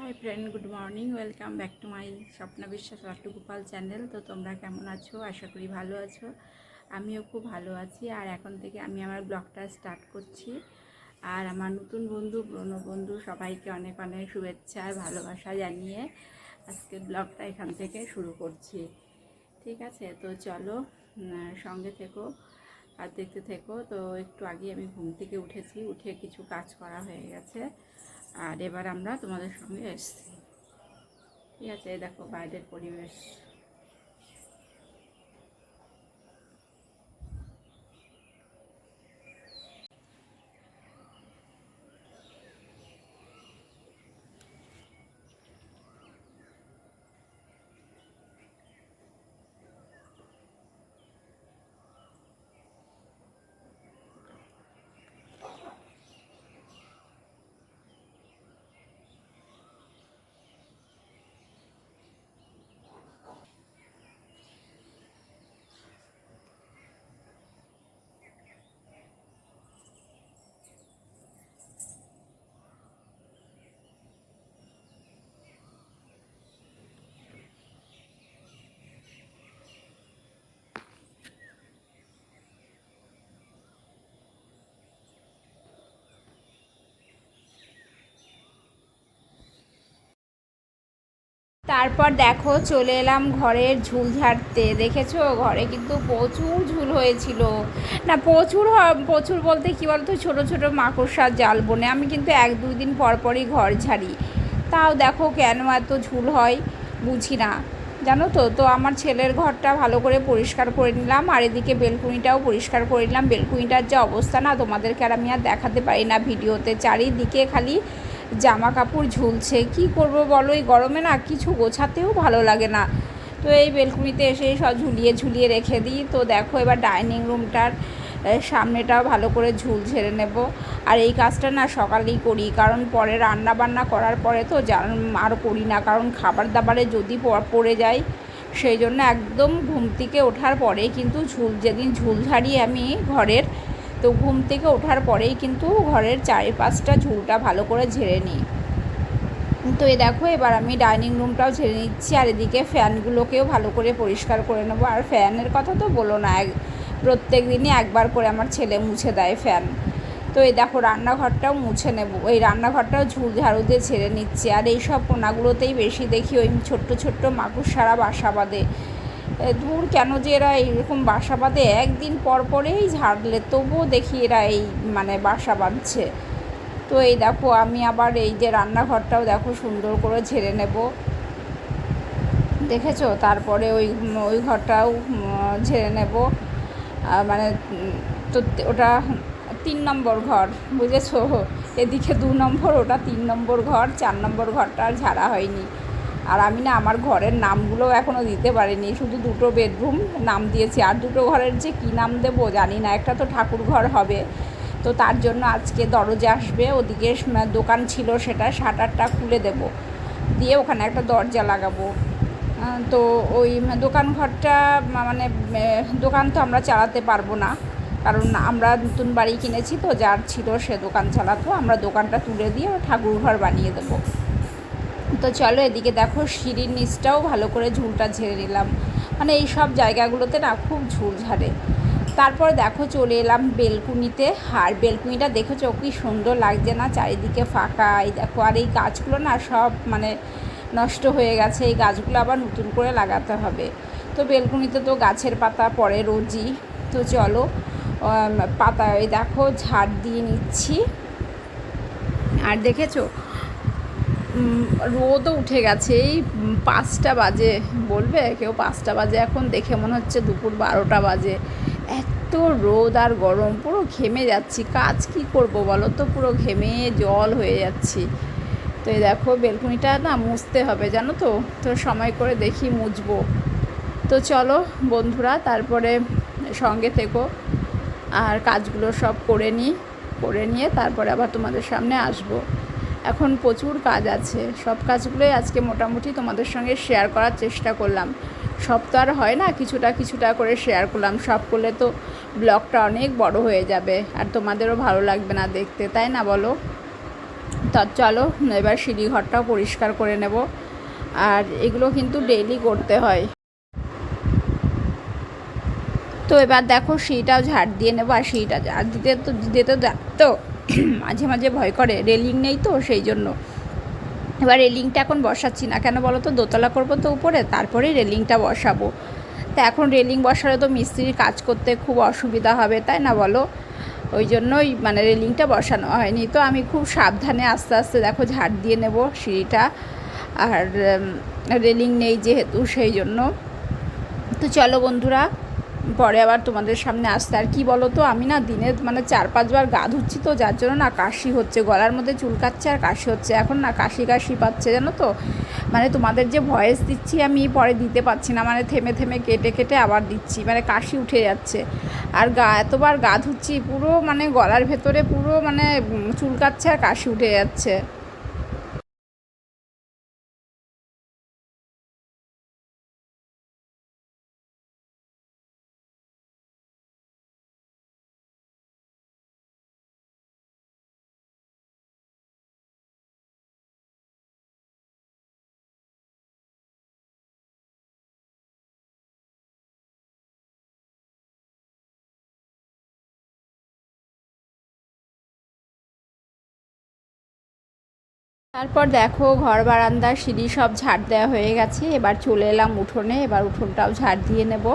Hi friend, good morning, welcome back to my Swapna Biswas Laddu Gopal channel. তো তোমরা কেমন আছো? আশা করি ভালো আছো। আমিও খুব ভালো আছি। আর এখন থেকে আমি আমার ব্লগটা স্টার্ট করছি। আর আমার নতুন বন্ধু, পুরনো বন্ধু, সবাইকে অনেক অনেক শুভেচ্ছা আর ভালোবাসা জানিয়ে আজকে ব্লগটা এখান থেকে শুরু করছি। ঠিক আছে? তো চলো সঙ্গে থেকো আর দেখতে থেকো। তো একটু আগে আমি ঘুম থেকে উঠেছি। উঠে কিছু কাজ করা হয়ে গেছে। আর এবার আমরা তোমাদের সঙ্গে এসছি ঠিক আছে দেখো বাইরের পরিবেশ। তারপর দেখো চলে এলাম ঘরের ঝুল ঝাড়তে। দেখেছ? ঘরে কিন্তু প্রচুর ঝুল হয়েছিল। না, প্রচুর প্রচুর বলতে কী বলতো? ছোট ছোট মাকড়সার জাল বনে। আমি কিন্তু এক, দুই দিন পর পরই ঘর ঝাড়ি। তাও দেখো কেন এত ঝুল হয়? বুঝি না। জানো তো? তো আমার ছেলের ঘরটা ভালো করে পরিষ্কার করে নিলাম, আর এদিকে বেলকুনিটাও পরিষ্কার করে নিলাম। বেলকুনিটার যে অবস্থা, না, তোমাদেরকে আর আমি আর দেখাতে পারি না ভিডিওতে। চারিদিকে খালি জামা কাপড় ঝুলছে। কি করব বলো? এই গরমে না কিছু গোছাতেও ভালো লাগে না। তো এই বেলকুনিতে এসে সব ঝুলিয়ে ঝুলিয়ে রেখে দিই। তো দেখো এবার ডাইনিং রুমটার সামনেটাও ভালো করে ঝুল ঝেড়ে নেব। আর এই কাজটা না সকালেই করি। কারণ পরে রান্না বান্না করার পরে তো আর করি না। কারণ খাবার দাবারে যদি পড়ে যায় সেই জন্য একদম ঘুম থেকে ওঠার পরে কিন্তু ঝুল, যেদিন ঝুল ঝাড়ি আমি ঘরের তো ঘুম থেকে ওঠার পরেই কিন্তু ঘরের চারিপাশটা ঝুলটা ভালো করে ঝেড়ে নিই। তো এ দেখো, এবার আমি ডাইনিং রুমটাও ঝেড়ে নিচ্ছি আর এদিকে ফ্যানগুলোকেও ভালো করে পরিষ্কার করে নেব। আর ফ্যানের কথা তো বলো না প্রত্যেক দিনই একবার করে আমার ছেলে মুছে দেয় ফ্যান। তো এই দেখো, রান্নাঘরটাও মুছে নেব। ওই রান্নাঘরটাও ঝুল ঝাড়ু দিয়ে ছেড়ে নিচ্ছে। আর এই সব কোনাগুলোতেই বেশি দেখি ওই ছোট্ট ছোট্ট মাকুর সারা বাসা বাঁধে। দূর কেন যে এরা এইরকম বাসা বাঁধে? একদিন পর পরেই ঝাড়লে, তবুও দেখি এরা এই মানে বাসা বাঁধছে। তো এই দেখো, আমি আবার এই যে রান্নাঘরটাও দেখো সুন্দর করে ঝেড়ে নেব। দেখেছ? তারপরে ওই ওই ঘরটাও ঝেড়ে নেব। মানে তো ওটা তিন নম্বর ঘর, বুঝেছ? এদিকে দু নম্বর, ওটা তিন নম্বর ঘর, চার নম্বর ঘরটা আর ঝাড়া হয়নি। আর আমি না আমার ঘরের নামগুলোও এখনও দিতে পারিনি, শুধু দুটো বেডরুম নাম দিয়েছি। আর দুটো ঘরের যে কী নাম দেবো জানি না, একটা তো ঠাকুর ঘর হবে। তো তার জন্য আজকে দরজা আসবে, ওদিকে দোকান ছিল সেটা শাটারটা খুলে দেব। দিয়ে ওখানে একটা দরজা লাগাবো। তো ওই দোকান ঘরটা মানে দোকান তো আমরা চালাতে পারব না। কারণ আমরা নতুন বাড়ি কিনেছি তো, যার ছিল সে দোকান চালাতো। আমরা দোকানটা তুলে দিয়ে ঠাকুর ঘর বানিয়ে দেবো। তো চলো এদিকে দেখো সিঁড়ির নিচটাও ভালো করে ঝুলটা ঝেড়ে নিলাম। মানে এই সব জায়গাগুলোতে না খুব ঝুল ঝাড়ে। তারপর দেখো চলে এলাম বেলকুনিতে। আর বেলকুনিটা দেখেছ কি সুন্দর লাগছে না? চারিদিকে ফাঁকা। এই দেখো, আর এই গাছগুলো না সব মানে নষ্ট হয়ে গেছে। এই গাছগুলো আবার নতুন করে লাগাতে হবে। তো বেলকুনিতে তো গাছের পাতা পড়ে রোজই। তো চলো পাতা এই দেখো ঝাড় দিয়ে নিচ্ছি। আর দেখেছ রোদও উঠে গেছে। এই পাঁচটা বাজে, বলবে? কেউ পাঁচটা বাজে এখন দেখে মনে হচ্ছে দুপুর বারোটা বাজে। এত রোদ আর গরম, পুরো ঘেমে যাচ্ছি। কাজ কি করব বলো তো? পুরো ঘেমে জল হয়ে যাচ্ছি। তো এই দেখো, বেলকুনিটা না মুছতে হবে, জানো তো? তো সময় করে দেখি মুছবো। তো চলো বন্ধুরা, তারপরে সঙ্গে থেকো। আর কাজগুলো সব করে নিই, করে নিয়ে তারপরে আবার তোমাদের সামনে আসব। এখন প্রচুর কাজ আছে। সব কাজগুলোই আজকে মোটামুটি তোমাদের সঙ্গে শেয়ার করার চেষ্টা করলাম। সব তো আর হয় না, কিছুটা কিছুটা করে শেয়ার করলাম। সব করলে তো ব্লগটা অনেক বড় হয়ে যাবে, আর তোমাদেরও ভালো লাগবে না দেখতে, তাই না বলো? তা চলো, এবার সিঁড়িঘরটাও পরিষ্কার করে নেব। আর এগুলো কিন্তু ডেইলি করতে হয়। তো এবার দেখো, সিঁড়িটাও ঝাড় দিয়ে নেব, আর সিঁড়িটা ঝাড় দিতে তো দিতে তো তো মাঝে মাঝে ভয় করে। রেলিং নেই তো, সেই জন্য। এবার রেলিংটা এখন বসাচ্ছি না। কেন বলো তো? দোতলা করব তো উপরে, তারপরেই রেলিংটা বসাবো। তা এখন রেলিং বসালে তো মিস্ত্রির কাজ করতে খুব অসুবিধা হবে, তাই না বলো? ওই জন্যই মানে রেলিংটা বসানো হয়নি। তো আমি খুব সাবধানে আস্তে আস্তে দেখো ঝাড় দিয়ে নেব সিঁড়িটা। আর রেলিং নেই যেহেতু, সেই জন্য। তো চলো বন্ধুরা পরে আবার তোমাদের সামনে আসতে। আর কি বলো তো আমি না দিনে মানে চার, পাঁচবার গা ধুচ্ছি তো, যার জন্য না কাশি হচ্ছে, গলার মধ্যে চুলকাচ্ছে আর কাশি হচ্ছে। এখন না কাশি কাশি পাচ্ছে, জানো তো? মানে তোমাদের যে ভয়েস দিচ্ছি আমি পরে দিতে পারছি না মানে থেমে থেমে কেটে কেটে আবার দিচ্ছি মানে কাশি উঠে যাচ্ছে। আর গা, এতবার গা ধুচ্ছি, পুরো মানে গলার ভেতরে পুরো মানে চুলকাচ্ছে আর কাশি উঠে যাচ্ছে। তারপর দেখো ঘর, বারান্দা, সিঁড়ি সব ঝাড় দেওয়া হয়ে গেছে। এবার চলে এলাম উঠোনে, এবার উঠোনটাও ঝাড় দিয়ে নেব।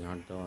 ঝাড় দেওয়া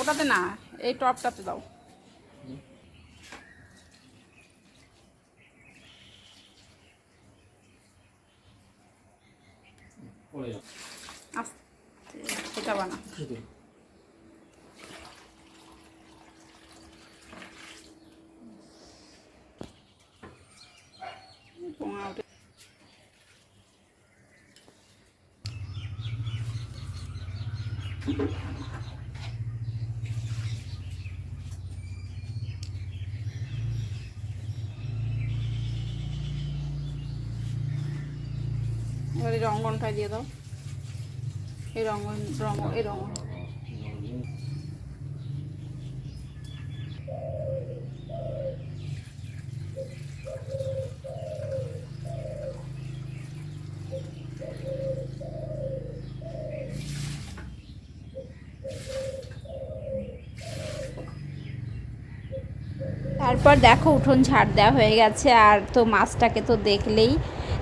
ওটাতে না এই টপটাতে দাও পড়ে যাও আস্তে এটা বানা শুধু পোঙা ওঠে। এবার এই দিয়ে দাও। এই রঙ্গন রঙ, এই রঙন তারপর দেখো, উঠোন ঝাড় দেওয়া হয়ে গেছে, আর তো মাছটাকে তো দেখলেই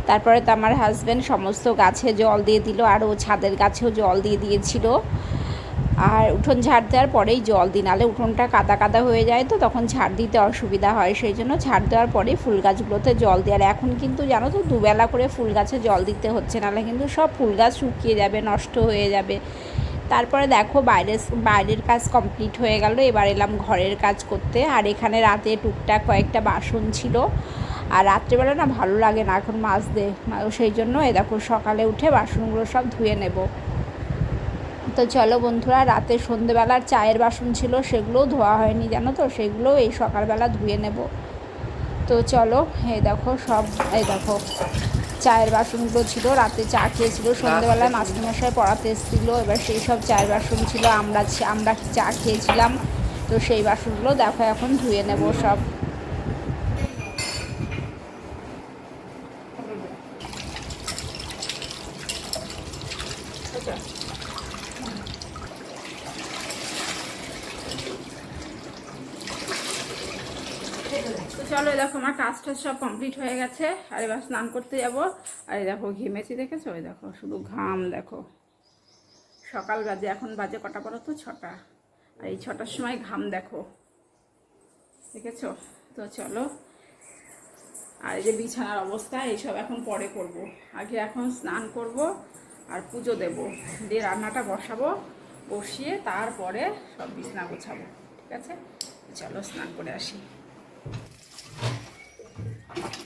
তারপরে তো আমার হাজব্যান্ড সমস্ত গাছে জল দিয়ে দিল, আর ও ছাদের গাছেও জল দিয়ে দিয়েছিল। আর উঠোন ঝাড় দেওয়ার পরেই জল দিই নাহলে উঠোনটা কাদা কাদা হয়ে যায় তো, তখন ঝাড় দিতে অসুবিধা হয়। সেই জন্য ঝাড় দেওয়ার পরেই ফুল গাছগুলোতে জল দেয়, আর এখন কিন্তু জানো তো, দুবেলা করে ফুল গাছে জল দিতে হচ্ছে, নাহলে কিন্তু সব ফুল গাছ শুকিয়ে যাবে, নষ্ট হয়ে যাবে। তারপরে দেখো বাইরের বাইরের কাজ কমপ্লিট হয়ে গেল, এবার এলাম ঘরের কাজ করতে। আর এখানে রাতে টুকটাক কয়েকটা বাসন ছিল। আর রাত্রেবেলা না ভালো লাগে না এখন মাছ দে। সেই জন্য এ দেখো সকালে উঠে বাসনগুলো সব ধুয়ে নেব। তো চলো বন্ধুরা রাতে সন্ধেবেলার চায়ের বাসন ছিল সেগুলোও ধোয়া হয়নি জানো তো? সেগুলোও এই সকালবেলা ধুয়ে নেব। তো চলো এই দেখো সব এই দেখো চায়ের বাসনগুলো ছিল রাতে চা খেয়েছিল সন্ধ্যেবেলা মাস্টারমশাই পড়াতে এসেছিল এবার সেই সব চায়ের বাসন ছিল আমরা আমরা চা খেয়েছিলাম? তো সেই বাসনগুলো দেখো এখন ধুয়ে নেব সব তো চলো এই দেখো আমার কাজ টাজ সব কমপ্লিট হয়ে গেছে। আর এবার স্নান করতে যাব। আর এই দেখো ঘেমেছি দেখেছ? ওই দেখো, শুধু ঘাম, দেখো। সকাল বাজে, এখন বাজে কটা বলো তো? ছটা। আর এই ছটার সময় ঘাম দেখো। দেখেছ? তো চলো। আর এই যে বিছানার অবস্থা, এইসব এখন পরে করব। আগে এখন স্নান করব আর পুজো দেব। দিয়ে রান্নাটা বসাবো, বসিয়ে তারপরে সব বিছনা গোছাবো। ঠিক আছে? চলো স্নান করে আসি। Thank you.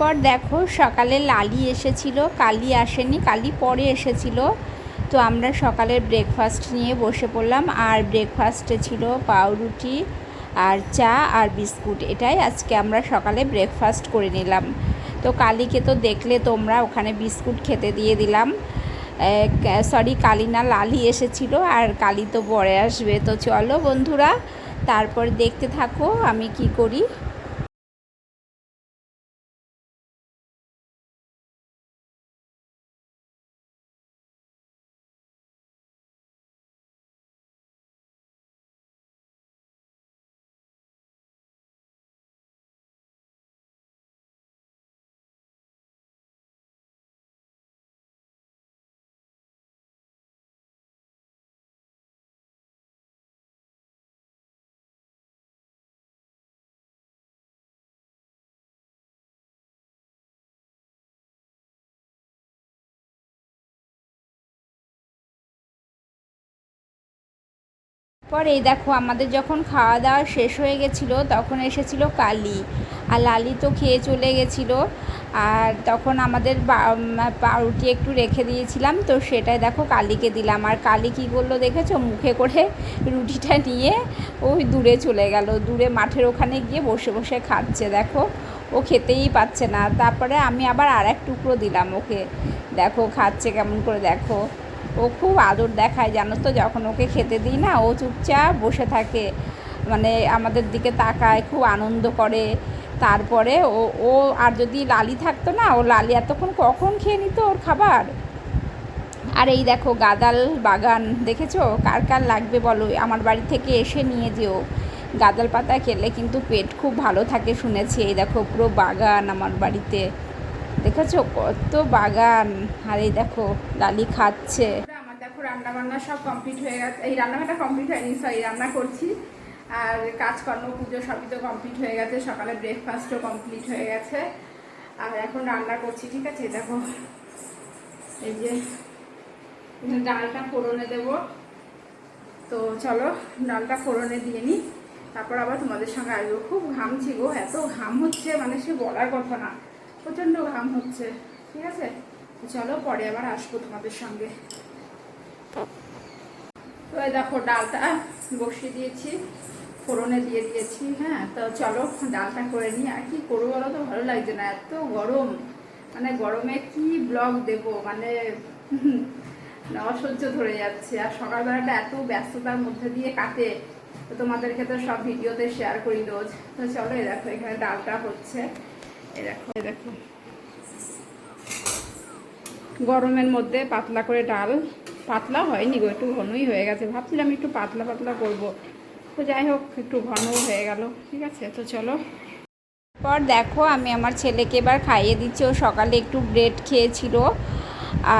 তারপর দেখো সকালে লালি এসেছিল, কালি আসেনি, কালি পরে এসেছিল। তো আমরা সকালের ব্রেকফাস্ট নিয়ে বসে পড়লাম, আর ব্রেকফাস্টে ছিল পাউরুটি আর চা আর বিস্কুট। এটাই আজকে আমরা সকালে ব্রেকফাস্ট করে নিলাম। তো কালীকে তো দেখলে তোমরা, ওখানে বিস্কুট খেতে দিয়ে দিলাম। সরি কালী না, লালি এসেছিল, আর কালি তো পরে আসবে। তো চলো বন্ধুরা, তারপর দেখতে থাকো আমি কি করি। পর দেখো আমাদের যখন খাওয়া দাওয়া শেষ হয়ে গেছিল, তখন এসেছিল কালি। আর লালি তো খেয়ে চলে গেছিল। আর তখন আমাদের পাউরুটি একটু রেখে দিয়েছিলাম, তো সেটাই দেখো কালিকে দিলাম। আর কালি কী করল দেখেছ? মুখে করে রুটিটা নিয়ে ওই দূরে চলে গেল। দূরে মাঠের ওখানে গিয়ে বসে বসে খাচ্ছে, দেখো। ও খেতেই পাচ্ছে না। তারপরে আমি আবার আর এক টুকরো দিলাম ওকে। দেখো খাচ্ছে কেমন করে, দেখো। ও খুব আদর দেখায়, জানো তো? যখন ওকে খেতে দিই না, ও চুপচাপ বসে থাকে। মানে আমাদের দিকে তাকায়, খুব আনন্দ করে। তারপরে ও ও আর যদি লালি থাকতো না, ও লালি এতক্ষণ কখন খেয়ে নিত ওর খাবার? আর এই দেখো, গাদাল বাগান, দেখেছ? কার কার লাগবে বলো? আমার বাড়ি থেকে এসে নিয়ে যেও। গাদাল পাতা খেলে কিন্তু পেট খুব ভালো থাকে শুনেছি। এই দেখো, পুরো বাগান আমার বাড়িতে। দেখেছ? কত বাগান। আর এই দেখো, লালি খাচ্ছে। রান্না বান্না সব কমপ্লিট হয়ে গেছে। এই রান্নাবান্না কমপ্লিট হয়নি সরি রান্না করছি। আর কাজকর্ম, পুজো সবই তো কমপ্লিট হয়ে গেছে, সকালে ব্রেকফাস্টও কমপ্লিট হয়ে গেছে। আর এখন রান্না করছি, ঠিক আছে? দেখো, এই যে ডালটা ফোড়নে দেব। তো চলো, ডালটা ফোড়নে দিয়ে নিই। তারপর আবার তোমাদের সঙ্গে আসব। খুব ঘামছি গো, এত ঘাম হচ্ছে মানে সে বলার কথা না। প্রচণ্ড ঘাম হচ্ছে, ঠিক আছে? চলো, পরে আবার আসব তোমাদের সঙ্গে। তো দেখো ডালটা বসিয়ে দিয়েছি, ফোড়নে দিয়ে দিয়েছি হ্যাঁ তো চলো ডালটা করে নিই। আর কি করব বলো তো? ভালো লাগছে না, এত গরম। মানে গরমে কি ব্লগ দেব? মানে অসহ্য ধরে যাচ্ছে। আর সকালবেলাটা এত ব্যস্ততার মধ্যে দিয়ে কাটে। তো তোমাদেরকে তো সব ভিডিওতে শেয়ার করি রোজ। তো চলো এ দেখো, এখানে ডালটা হচ্ছে। এ দেখো এ দেখো। গরমের মধ্যে পাতলা করে ডাল। পাতলা হয়নি গো, একটু ঘনই হয়ে গেছে। ভাবছিলাম একটু পাতলা পাতলা করব। তো যাই হোক, একটু ঘন হয়ে গেল, ঠিক আছে? তো চলো। পর দেখো, আমি আমার ছেলেকে এবার খাইয়ে দিচ্ছি। ও সকালে একটু ব্রেড খেয়েছিল,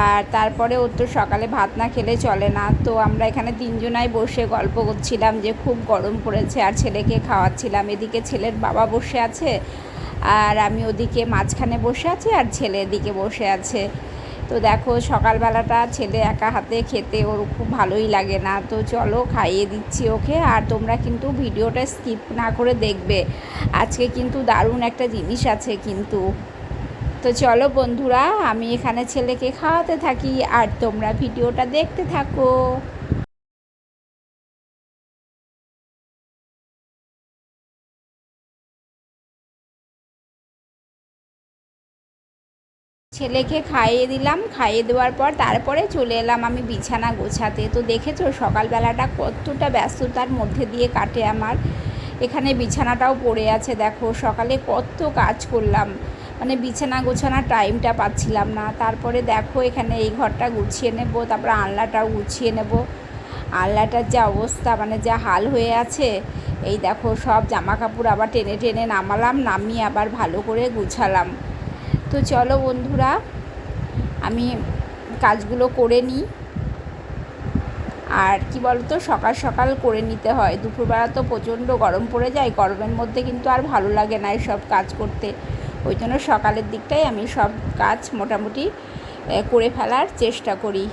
আর তারপরে ওর তো সকালে ভাত না খেলে চলে না। তো আমরা এখানে তিনজনাই বসে গল্প করছিলাম যে খুব গরম পড়েছে, আর ছেলেকে খাওয়াচ্ছিলাম। এদিকে ছেলের বাবা বসে আছে, আর আমি ওদিকে মাঝখানে বসে আছি, আর ছেলে এদিকে বসে আছে। তো দেখো, সকালবেলাটা ছেলে একা হাতে খেতে ওর খুব ভালোই লাগে না। তো চলো খাইয়ে দিচ্ছি ওকে, আর তোমরা কিন্তু ভিডিওটা স্কিপ না করে দেখবে। আজকে কিন্তু দারুণ একটা জিনিস আছে কিন্তু। তো চলো বন্ধুরা, আমি এখানে ছেলেকে খাওয়াতে থাকি, আর তোমরা ভিডিওটা দেখতে থাকো। ছেলেকে খাইয়ে দিলাম, খাইয়ে দেওয়ার পর তারপরে চলে এলাম আমি বিছানা গোছাতে। তো দেখেছ সকালবেলাটা কতটা ব্যস্ততার মধ্যে দিয়ে কাটে আমার। এখানে বিছানাটাও পড়ে আছে, দেখো সকালে কত কাজ করলাম। মানে বিছানা গোছানোর টাইমটা পাচ্ছিলাম না। তারপরে দেখো এখানে এই ঘরটা গুছিয়ে নেব, তারপরে আনলাটাও গুছিয়ে নেব। আনলাটার যা অবস্থা মানে যা হাল হয়ে আছে, এই দেখো সব জামা কাপড় আবার টেনে টেনে নামালাম, নামিয়ে আবার ভালো করে গুছালাম। তো চলো বন্ধুরা, আমি কাজগুলো করে নিই। আর কি বলতো, সকাল সকাল করে নিতে হয়। দুপুরবেলা তো প্রচণ্ড গরম পড়ে যায়, গরমের মধ্যে কিন্তু আর ভালো লাগে না সব কাজ করতে। ওই জন্য সকালের দিকটাই আমি সব কাজ মোটামুটি করে ফেলার চেষ্টা করি।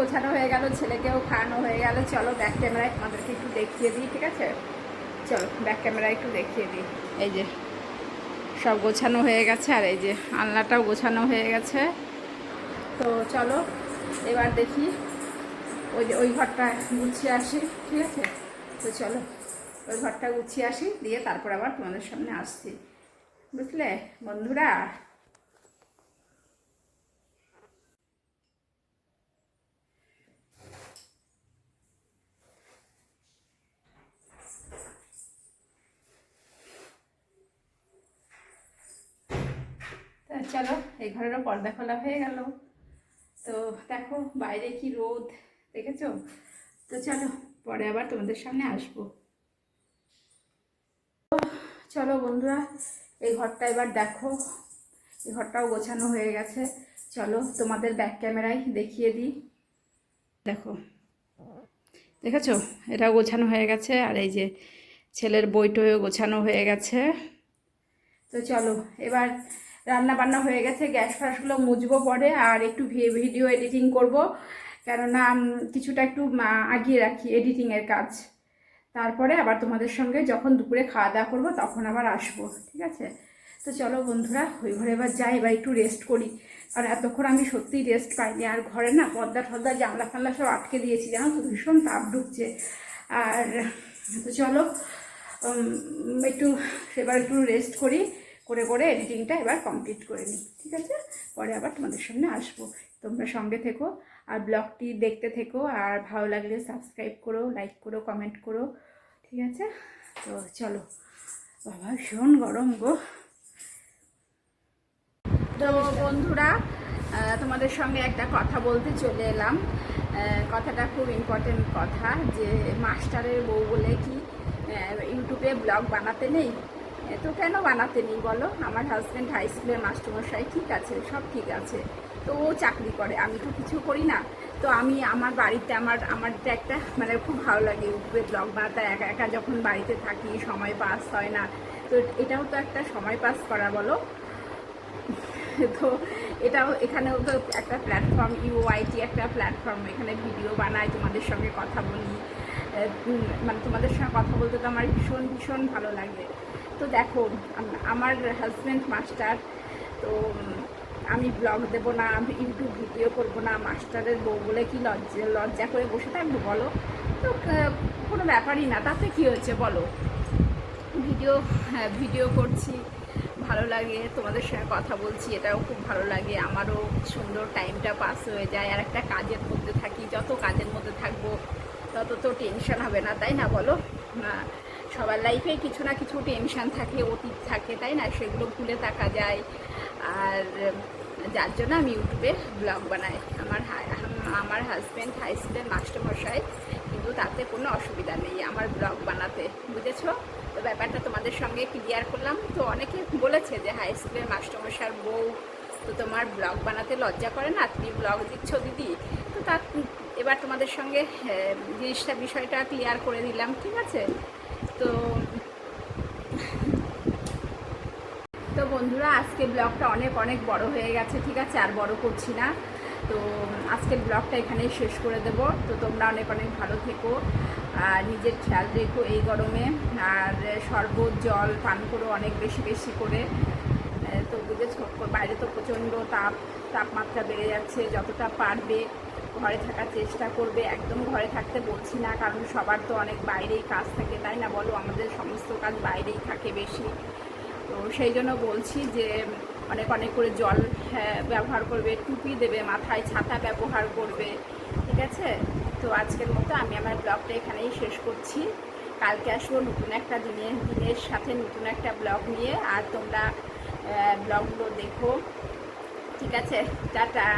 গোছানো হয়ে গেল, ছেলেকেও খাওয়ানো হয়ে গেল। চলো ব্যাক ক্যামেরায় তোমাদেরকে একটু দেখিয়ে দিই, ঠিক আছে? চলো ব্যাক ক্যামেরায় একটু দেখিয়ে দিই। এই যে, সব গোছানো হয়ে গেছে আর এই যে আলনাটাও গোছানো হয়ে গেছে। তো চলো, এবার দেখি ওই যে, ওই ঘরটা গুছিয়ে আসি, ঠিক আছে? তো চলো, ওই ঘরটা গুছিয়ে আসি, দিয়ে তারপর আবার তোমাদের সামনে আসছি। বুঝলে বন্ধুরা? চলো, এই ঘরেরও পর্দা খোলা হয়ে গেল। তো দেখো, বাইরে কি রোদ, দেখেছ? তো চলো, পরে আবার তোমাদের সামনে আসব। চলো বন্ধুরা, এই ঘরটা এবার দেখো। এই ঘরটাও গোছানো হয়ে গেছে। চলো, তোমাদের ব্যাক ক্যামেরায় দেখিয়ে দিই। দেখো, দেখেছ? এটাও গোছানো হয়ে গেছে, আর এই যে ছেলের বইটইও গোছানো হয়ে গেছে। তো চলো, এবার রান্না বান্না হয়ে গেছে, গ্যাস ফ্যাসগুলো মুছবো পরে আর একটু ভিডিও এডিটিং করব। কেননা কিছুটা একটু আগিয়ে রাখি এডিটিংয়ের কাজ। তারপরে আবার তোমাদের সঙ্গে যখন দুপুরে খাওয়া দাওয়া করব, তখন আবার আসব, ঠিক আছে? তো চলো বন্ধুরা ওই ঘরে এবার যাই, এবার একটু রেস্ট করি। আর এতক্ষণ আমি সত্যিই রেস্ট পাইনি। আর ঘরে না পর্দা টর্দা, জানলা ফানলা সব আটকে দিয়েছি, জানো তো? ভীষণ তাপ ঢুকছে। আর, তো চলো একটু, এবার একটু রেস্ট করি। করে করে এডিটিংটা এবার কমপ্লিট করে নিই, ঠিক আছে? পরে আবার তোমাদের সামনে আসব। তোমরা সঙ্গে থেকো আর ব্লগটি দেখতে থেকো আর ভালো লাগলে সাবস্ক্রাইব করো লাইক করো কমেন্ট করো, ঠিক আছে? তো চলো, বাবা ভীষণ গরম গো। তো বন্ধুরা তোমাদের সঙ্গে একটা কথা বলতে চলে এলাম। কথাটা খুব ইম্পর্টেন্ট কথা যে মাস্টারের বউ বলে কি ইউটিউবে ব্লগ বানাতে নেই? তো কেন বানাতে নেই বলো? আমার হাজব্যান্ড হাই স্কুলের মাস্টারমশাই ঠিক আছে, সব ঠিক আছে। তো ও চাকরি করে, আমি তো কিছু করি না। তো আমি আমার বাড়িতে, আমার আমার একটা মানে খুব ভালো লাগে ইউটিউবে ব্লগ বানাতে, একা একা যখন বাড়িতে থাকি, সময় পাস হয় না। তো এটাও তো একটা সময় পাস করা, বলো? তো এটাও এখানেও তো একটা প্ল্যাটফর্ম ইউআইটি একটা প্ল্যাটফর্ম এখানে ভিডিও বানাই, তোমাদের সঙ্গে কথা বলি। মানে তোমাদের সঙ্গে কথা বলতে তো আমার ভীষণ ভীষণ ভালো লাগে। তো দেখো আমার হাজব্যান্ড মাস্টার তো আমি ব্লগ দেব না, আমি ইউটিউব ভিডিও করব না মাস্টারের বউ বলে কি লজ্জা লজ্জা করে বসে থাকব বলো? তো কোনো ব্যাপারই না, তাতে কি হয়েছে বলো? ভিডিও হ্যাঁ ভিডিও করছি, ভালো লাগে, তোমাদের সঙ্গে কথা বলছি, এটাও খুব ভালো লাগে, আমারও সুন্দর টাইমটা পাস হয়ে যায়, আর একটা কাজের মধ্যে থাকি, যত কাজের মধ্যে থাকব, তত তো টেনশন হবে না, তাই না বলো? না সবার লাইফে কিছু না কিছু টেনশন থাকে, অতীত থাকে, তাই না? সেগুলো ভুলে থাকা যায়। আর যার জন্য আমি ইউটিউবে ব্লগ বানাই। আমার আমার হাজব্যান্ড হাই স্কুলের মাস্টারমশাই কিন্তু তাতে কোনো অসুবিধা নেই আমার ব্লগ বানাতে, বুঝেছ? তো ব্যাপারটা তোমাদের সঙ্গে ক্লিয়ার করলাম। তো অনেকে বলেছে যে হাই স্কুলের মাস্টারমশার বউ, তো তোমার ব্লগ বানাতে লজ্জা করে না? তুমি ব্লগ দিচ্ছ দিদি? তো তার, এবার তোমাদের সঙ্গে জিনিসটা, বিষয়টা ক্লিয়ার করে দিলাম, ঠিক আছে? তো তো বন্ধুরা, আজকে ব্লগটা অনেক অনেক বড় হয়ে গেছে, ঠিক আছে? আর বড় করছি না। তো আজকের ব্লগটা এখানেই শেষ করে দেব। তো তোমরা অনেক অনেক ভালো থেকো, আর নিজের খেয়াল রেখো এই গরমে। আর শরবত, জল, পান করো অনেক বেশি বেশি করে। তো বুঝেছ? বাইরে তো প্রচণ্ড তাপ, তাপমাত্রা বেড়ে যাচ্ছে, যতটা পারবে। ঘরে থাকার চেষ্টা করবে একদম ঘরে থাকতে বলছি না কারণ সবার তো অনেক বাইরেই কাজ থাকে তাই না বলো? আমাদের সমস্ত কাজ বাইরেই থাকে বেশি। তো সেই জন্য বলছি যে অনেক অনেক করে জল হ্যাঁ, ব্যবহার করবে টুপি দেবে মাথায় ছাতা ব্যবহার করবে ঠিক আছে? তো আজকের মতো আমি আমার ব্লগটা এখানেই শেষ করছি। কালকে আসব নতুন একটা দিনের দিনের সাথে নতুন একটা ব্লগ নিয়ে আর তোমরা ব্লগগুলো দেখো ঠিক আছে? টাটা!